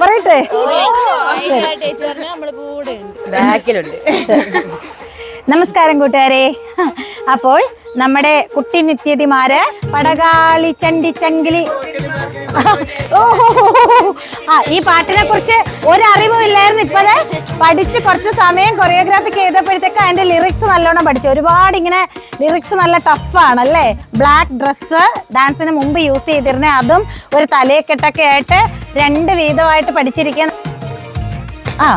പറയട്ടെ? ബാക്കിലുണ്ട്. നമസ്കാരം കൂട്ടുകാരെ. അപ്പോൾ നമ്മുടെ കുട്ടി നിത്യതിമാര് പടകാളി ചണ്ടി ചങ്കിലി. ആ ഈ പാട്ടിനെ കുറിച്ച് ഒരറിവും ഇല്ലായിരുന്നു ഇപ്പത് പഠിച്ച് കുറച്ച് സമയം കൊറിയോഗ്രാഫി ചെയ്തപ്പോഴത്തേക്ക് അതിന്റെ ലിറിക്സ് നല്ലോണം പഠിച്ചു. ഒരുപാട് ഇങ്ങനെ ലിറിക്സ് നല്ല ടഫാണ് അല്ലേ ബ്ലാക്ക് ഡ്രസ്സ് ഡാൻസിന് മുമ്പ് യൂസ് ചെയ്തിരുന്ന. അതും ഒരു തലയെ കെട്ടൊക്കെ ആയിട്ട് രണ്ട് വീതമായിട്ട് പഠിച്ചിരിക്കാൻ ആ.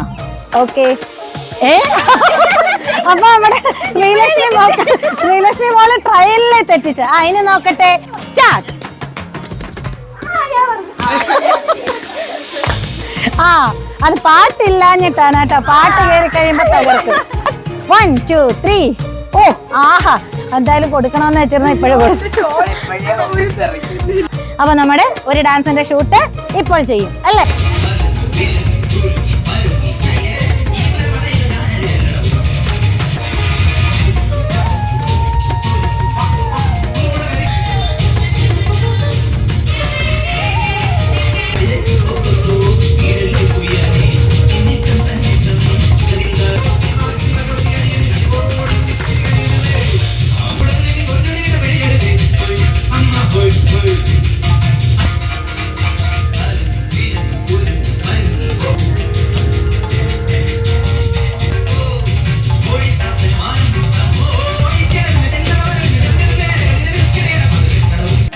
ഓക്കെ ഏ? അപ്പൊ നമ്മുടെ ശ്രീലക്ഷ്മി ശ്രീലക്ഷ്മി മോൾ ട്രയലിലെ തെറ്റിച്ച്. അതിന് നോക്കട്ടെ. സ്റ്റാർട്ട് ആ അത് പാട്ടില്ലാഞ്ഞിട്ടാണ് കേട്ടോ. പാട്ട് കയറി കഴിയുമ്പോ തകർക്കും. വൺ ടു ത്രീ ഓ ആഹാ. എന്തായാലും കൊടുക്കണമെന്ന് വെച്ചിരുന്ന ഇപ്പോഴും കൊടുത്തു. അപ്പൊ നമ്മുടെ ഒരു ഡാൻസിന്റെ ഷൂട്ട് ഇപ്പോൾ ചെയ്യും അല്ലേ?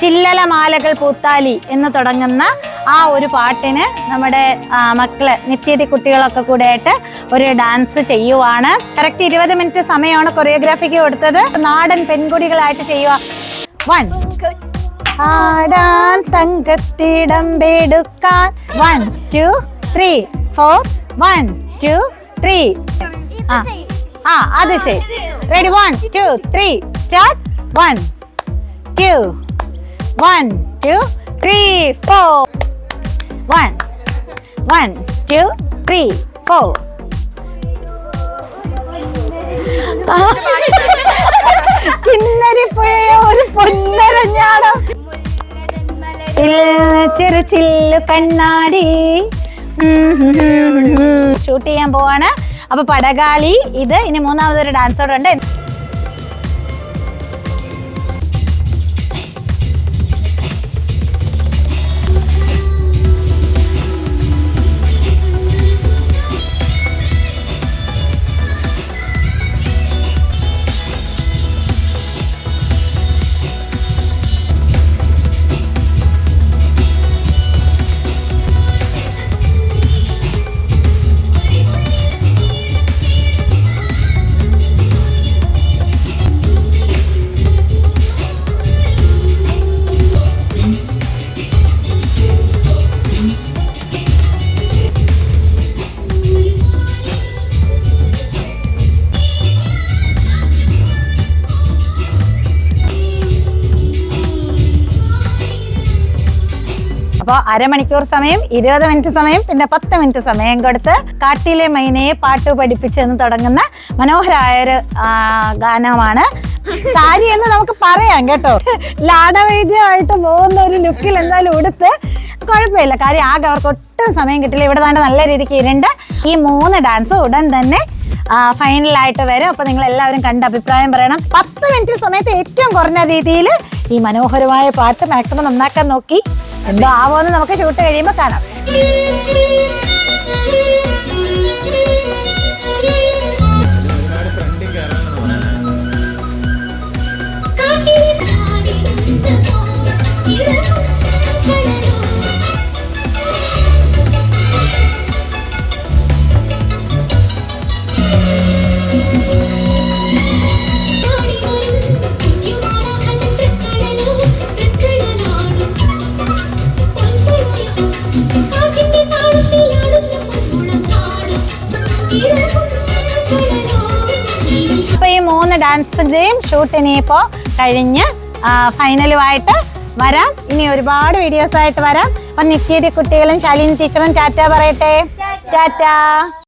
ചില്ലല മാലകൾ പൂത്താലി എന്ന് തുടങ്ങുന്ന ആ ഒരു പാട്ടിന് നമ്മുടെ മക്കൾ നിത്യതി കുട്ടികളൊക്കെ കൂടെ ആയിട്ട് ഒരു ഡാൻസ് ചെയ്യുവാണ്. കറക്റ്റ് ഇരുപത് മിനിറ്റ് സമയമാണ് കൊറിയോഗ്രാഫിക്ക് കൊടുത്തത്. നാടൻ പെൺകുടികളായിട്ട് ചെയ്യുക വൺ. ആടാൻ വേടുക്കാൻ. One two three four. One two three. ആ ആ അത് ചെയ്യും ready. One two three. Start. One two. One two three four one one two three four കിന്നരിപ്പുഴയെ ഒരു പൊന്നരഞ്ഞാടം. ചെറു ചില്ലു കണ്ണാടി. ഷൂട്ട് ചെയ്യാൻ പോവാണ്. അപ്പൊ പടകാളി ഇത് ഇനി മൂന്നാമതൊരു ഡാൻസോടെ ഉണ്ട് അപ്പോൾ അരമണിക്കൂർ സമയം ഇരുപത് മിനിറ്റ് സമയം പിന്നെ പത്ത് മിനിറ്റ് സമയം കൊടുത്ത് കാട്ടിലെ മൈനയെ പാട്ട് പഠിപ്പിച്ചെന്ന് തുടങ്ങുന്ന മനോഹരമായ ഒരു ഗാനമാണ് സാരി എന്ന് നമുക്ക് പറയാം കേട്ടോ. ലാടവൈദ്യമായിട്ട് പോകുന്ന ഒരു ലുക്കിൽ എന്തായാലും ഉടുത്ത് കുഴപ്പമില്ല. കാര്യം ആകെ അവർക്ക് ഒട്ടും സമയം കിട്ടില്ല. ഇവിടെ തന്നെ നല്ല രീതിക്ക് ഇരുണ്ട് ഈ മൂന്ന് ഡാൻസ് ഉടൻ തന്നെ ഫൈനലായിട്ട് വരും. അപ്പൊ നിങ്ങൾ എല്ലാവരും കണ്ട് അഭിപ്രായം പറയണം. പത്ത് മിനിറ്റ് സമയത്ത് ഏറ്റവും കുറഞ്ഞ രീതിയിൽ ഈ മനോഹരമായ പാട്ട് മാക്സിമം നന്നാക്കാൻ നോക്കി. എന്തോ ആവോന്ന് നമുക്ക് ഷൂട്ട് കഴിയുമ്പോ കാണാം. ഡാൻസിന്റെയും ഷൂട്ട് ഇനിയിപ്പോൾ കഴിഞ്ഞ് ഫൈനലുമായിട്ട് വരാം. ഇനി ഒരുപാട് വീഡിയോസായിട്ട് വരാം. അപ്പം നിത്യതി കുട്ടികളും ശാലിനി ടീച്ചറും ടാറ്റ പറയട്ടെ. ടാറ്റ.